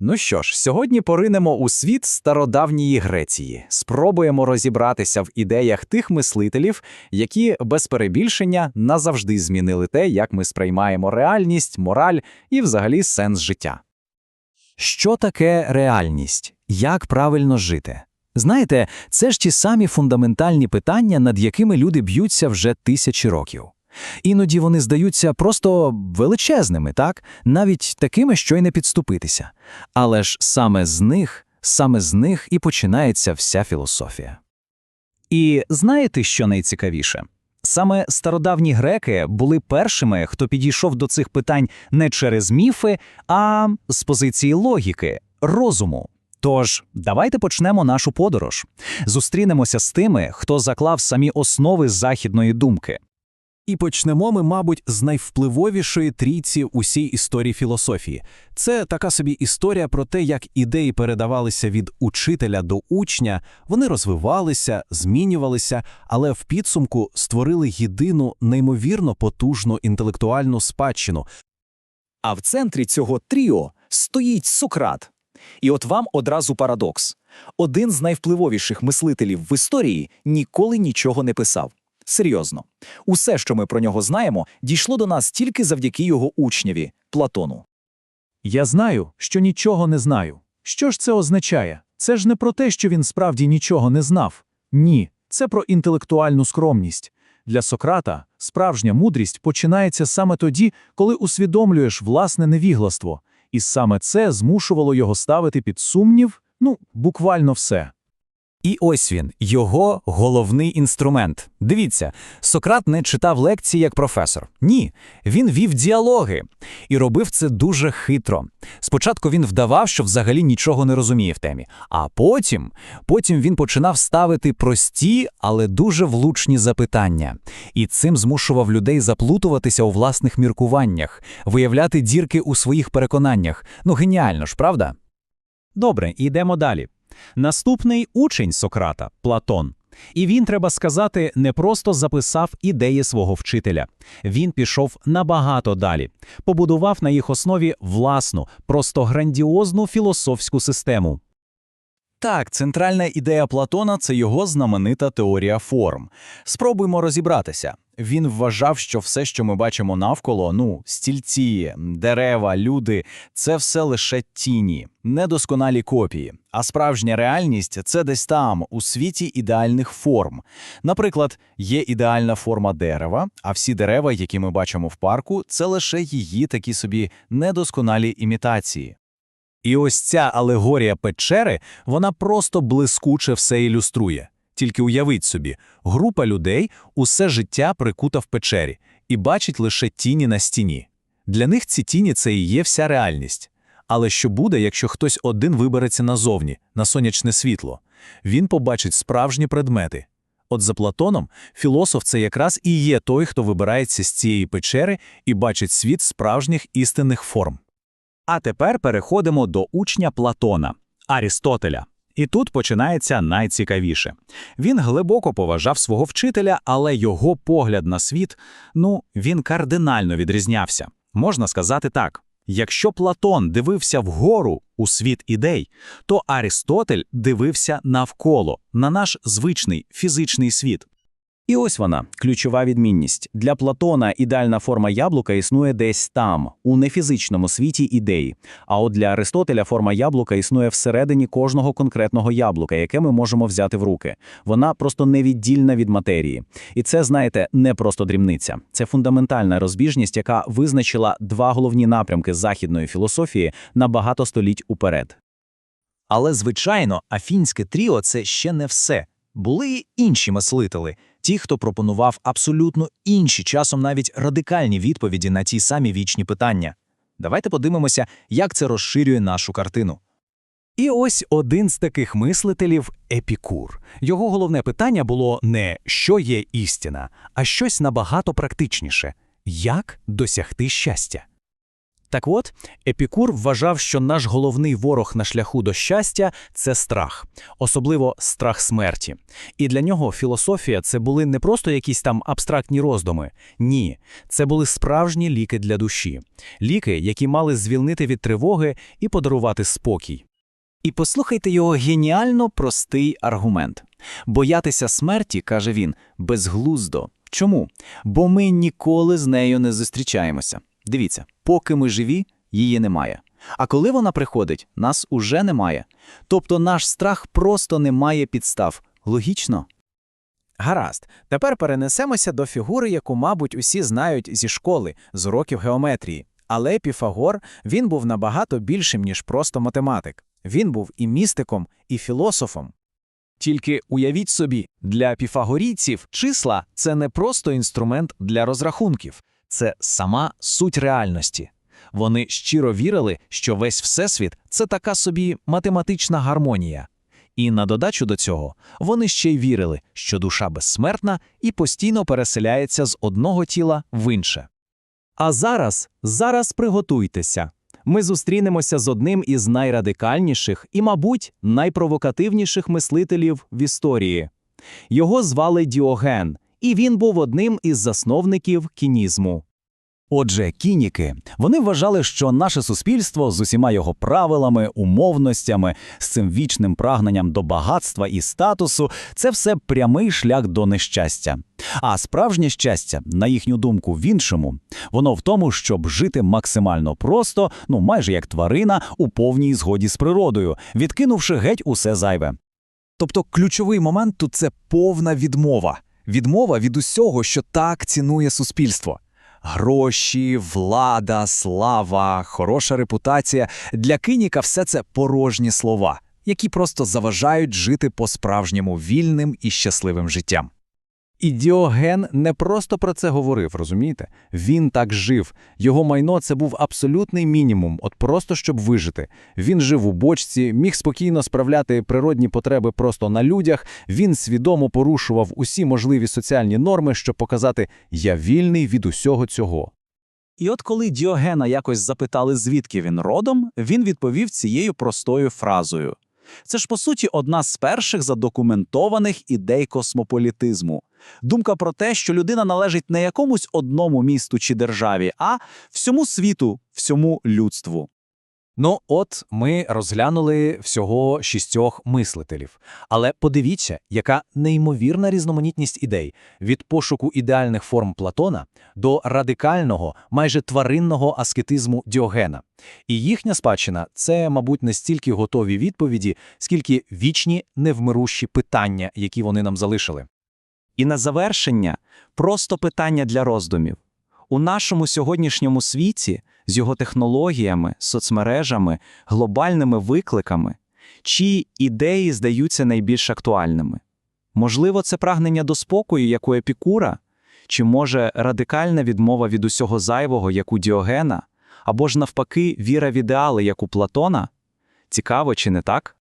Ну що ж, сьогодні поринемо у світ стародавньої Греції, спробуємо розібратися в ідеях тих мислителів, які без перебільшення назавжди змінили те, як ми сприймаємо реальність, мораль і взагалі сенс життя. Що таке реальність? Як правильно жити? Знаєте, це ж ті самі фундаментальні питання, над якими люди б'ються вже тисячі років. Іноді вони здаються просто величезними, так? навіть такими, що й не підступитися. Але ж саме з них, саме з них і починається вся філософія. І знаєте, що найцікавіше? Саме стародавні греки були першими, хто підійшов до цих питань не через міфи, а з позиції логіки, розуму. Тож, давайте почнемо нашу подорож. Зустрінемося з тими, хто заклав самі основи західної думки. І почнемо ми, мабуть, з найвпливовішої трійці усій історії філософії. Це така собі історія про те, як ідеї передавалися від учителя до учня, вони розвивалися, змінювалися, але в підсумку створили єдину неймовірно потужну інтелектуальну спадщину. А в центрі цього тріо стоїть Сократ. І от вам одразу парадокс. Один з найвпливовіших мислителів в історії ніколи нічого не писав. Серйозно. Усе, що ми про нього знаємо, дійшло до нас тільки завдяки його учневі Платону. Я знаю, що нічого не знаю. Що ж це означає? Це ж не про те, що він справді нічого не знав. Ні, це про інтелектуальну скромність. Для Сократа справжня мудрість починається саме тоді, коли усвідомлюєш власне невігластво, і саме це змушувало його ставити під сумнів, ну, буквально все. І ось він, його головний інструмент. Дивіться, Сократ не читав лекції як професор. Ні, він вів діалоги і робив це дуже хитро. Спочатку він вдавав, що взагалі нічого не розуміє в темі, а потім, потім він починав ставити прості, але дуже влучні запитання. І цим змушував людей заплутуватися у власних міркуваннях, виявляти дірки у своїх переконаннях. Ну геніально ж, правда? Добре, йдемо далі. Наступний учень Сократа Платон. І він, треба сказати, не просто записав ідеї свого вчителя. Він пішов набагато далі, побудував на їх основі власну, просто грандіозну філософську систему. Так, центральна ідея Платона це його знаменита теорія форм. Спробуймо розібратися. Він вважав, що все, що ми бачимо навколо, ну, стільці, дерева, люди це все лише тіні, недосконалі копії. А справжня реальність це десь там, у світі ідеальних форм. Наприклад, є ідеальна форма дерева, а всі дерева, які ми бачимо в парку, це лише її такі собі недосконалі імітації. І ось ця алегорія печери, вона просто блискуче все ілюструє. Тільки уявіть собі, група людей усе життя прикута в печері і бачить лише тіні на стіні. Для них ці тіні це і є вся реальність. Але що буде, якщо хтось один вибереться назовні, на сонячне світло? Він побачить справжні предмети. От за Платоном, філософ це якраз і є той, хто вибирається з цієї печери і бачить світ справжніх істинних форм. А тепер переходимо до учня Платона, Арістотеля. І тут починається найцікавіше. Він глибоко поважав свого вчителя, але його погляд на світ, ну, він кардинально відрізнявся. Можна сказати так: якщо Платон дивився вгору у світ ідей, то Арістотель дивився навколо, на наш звичний фізичний світ. І ось вона, ключова відмінність. Для Платона ідеальна форма яблука існує десь там, у нефізичному світі ідеї. А от для Аристотеля форма яблука існує всередині кожного конкретного яблука, яке ми можемо взяти в руки. Вона просто невіддільна від матерії. І це, знаєте, не просто дрібниця. Це фундаментальна розбіжність, яка визначила два головні напрямки західної філософії на багато століть уперед. Але, звичайно, афінське тріо це ще не все. Були й інші мислителі, ті, хто пропонував абсолютно інші, часом навіть радикальні відповіді на ті самі вічні питання. Давайте подивимося, як це розширює нашу картину. І ось один з таких мислителів Епікур. Його головне питання було не що є істина, а щось набагато практичніше як досягти щастя. Так от, Епікур вважав, що наш головний ворог на шляху до щастя це страх, особливо страх смерті. І для нього філософія це були не просто якісь там абстрактні роздуми. Ні, це були справжні ліки для душі, ліки, які мали звільнити від тривоги і подарувати спокій. І послухайте його геніально простий аргумент. Боятися смерті, каже він, безглуздо. Чому? Бо ми ніколи з нею не зустрічаємося. Дивіться, поки ми живі, її немає. А коли вона приходить, нас уже немає. Тобто наш страх просто не має підстав. Логічно? Гаразд, тепер перенесемося до фігури, яку, мабуть, усі знають зі школи, з уроків геометрії. Але Піфагор, він був набагато більшим, ніж просто математик. Він був і містиком, і філософом. Тільки уявіть собі, для піфагорійців числа – це не просто інструмент для розрахунків, це сама суть реальності. Вони щиро вірили, що весь всесвіт – це така собі математична гармонія. І на додачу до цього вони ще й вірили, що душа безсмертна і постійно переселяється з одного тіла в інше. А зараз, зараз приготуйтеся. Ми зустрінемося з одним із найрадикальніших і, мабуть, найпровокативніших мислителів в історії. Його звали Діоген, і він був одним із засновників кінізму. Отже, кініки, вони вважали, що наше суспільство з усіма його правилами, умовностями, з цим вічним прагненням до багатства і статусу це все прямий шлях до нещастя. А справжнє щастя, на їхню думку, в іншому, воно в тому, щоб жити максимально просто, ну майже як тварина, у повній згоді з природою, відкинувши геть усе зайве. Тобто ключовий момент тут це повна відмова. Відмова від усього, що так цінує суспільство. Гроші, влада, слава, хороша репутація. Для киніка все це порожні слова, які просто заважають жити по-справжньому вільним і щасливим життям. І Діоген не просто про це говорив, розумієте? Він так жив. Його майно це був абсолютний мінімум, от просто щоб вижити. Він жив у бочці, міг спокійно справляти природні потреби просто на людях. Він свідомо порушував усі можливі соціальні норми, щоб показати «я вільний від усього цього». І от коли Діогена якось запитали, звідки він родом, він відповів цією простою фразою. Це ж, по суті, одна з перших задокументованих ідей космополітизму. Думка про те, що людина належить не якомусь одному місту чи державі, а всьому світу, всьому людству. Ну, от ми розглянули всього шістьох мислителів. Але подивіться, яка неймовірна різноманітність ідей від пошуку ідеальних форм Платона до радикального, майже тваринного аскетизму Діогена. І їхня спадщина це, мабуть, не стільки готові відповіді, скільки вічні невмирущі питання, які вони нам залишили. І на завершення просто питання для роздумів. У нашому сьогоднішньому світі з його технологіями, соцмережами, глобальними викликами, чиї ідеї здаються найбільш актуальними? Можливо, це прагнення до спокою, як у Епікура? Чи може радикальна відмова від усього зайвого, як у Діогена? Або ж навпаки, віра в ідеали, як у Платона? Цікаво, чи не так?